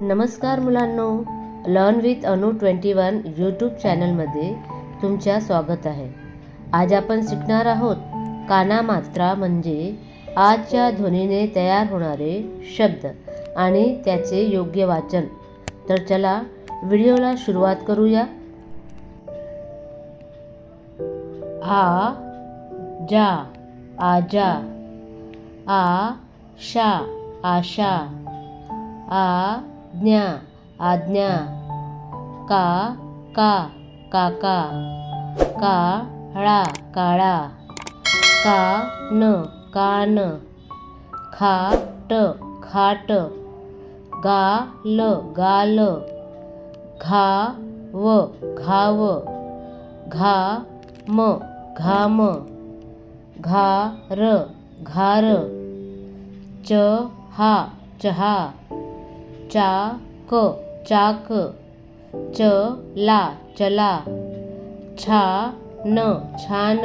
नमस्कार मुलांनो learn with Anu twenty one YouTube चॅनलमध्ये तुमच्या स्वागत आहे. आज आपण शिकणार आहोत काना मात्रा म्हणजे आजच्या ध्वनीने तयार होणारे शब्द आणि त्याचे योग्य वाचन. तर चला व्हिडिओला सुरुवात करूया. आ जा आजा आ शा आशा आ आज्ञा आज्ञा. का का काका. काळा काळा. का न कान खाट खाट. गाल. गाल घाव घाव. घा म घाम. घार. घार चहा चहा. चाक चाक. चला चला. छान छान.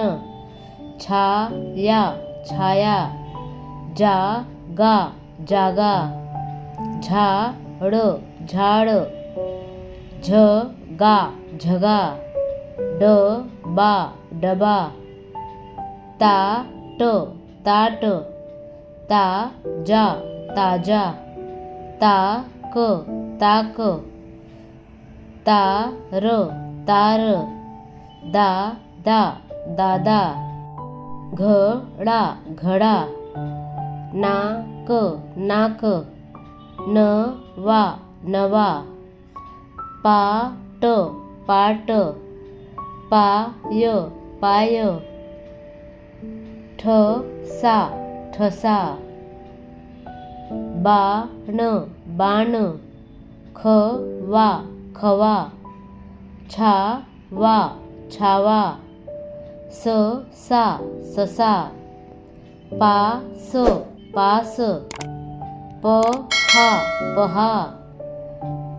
छाया छाया. जागा जागा. झाड झाड. झगा झगा. डबा डबा. ताट ताट. ताजा ताजा. ताक ताक तार तार दादा. दादा घडा. घडा नाक नाक नवा. नवा पाट पाट पाय पाय ठसा ठसा बाण बाण खवा खवा छावा छावा ससा ससा पास पास पहा पहा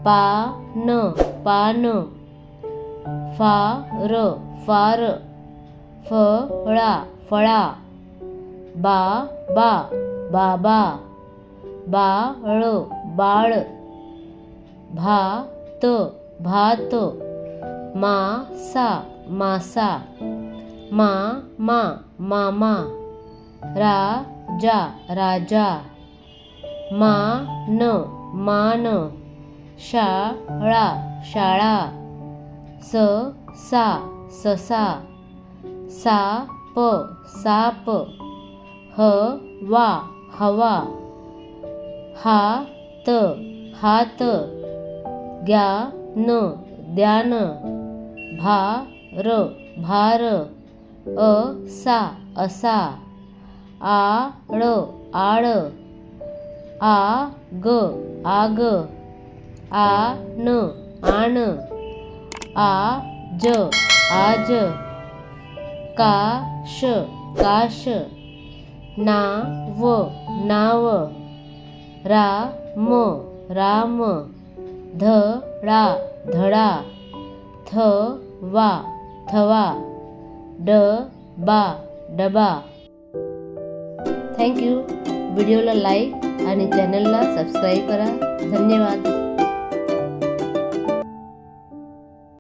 पान पान फार फार फळा फळा बाबा बाबा बाळ बाळ. भात भात. मासा मासा. मामा मामा. राजा राजा. मान मान. शाळा शाळा. स सा ससा. साप साप. हवा हवा. हात हात ग्यान द्यान भार भार असा असा आळ आळ आग आग आन आण आज आज काश काश नाव नाव राम राम धडा धडा थवा ड बा डबा थँक्यू व्हिडिओला लाईक आणि चॅनलला सबस्क्राईब करा. धन्यवाद.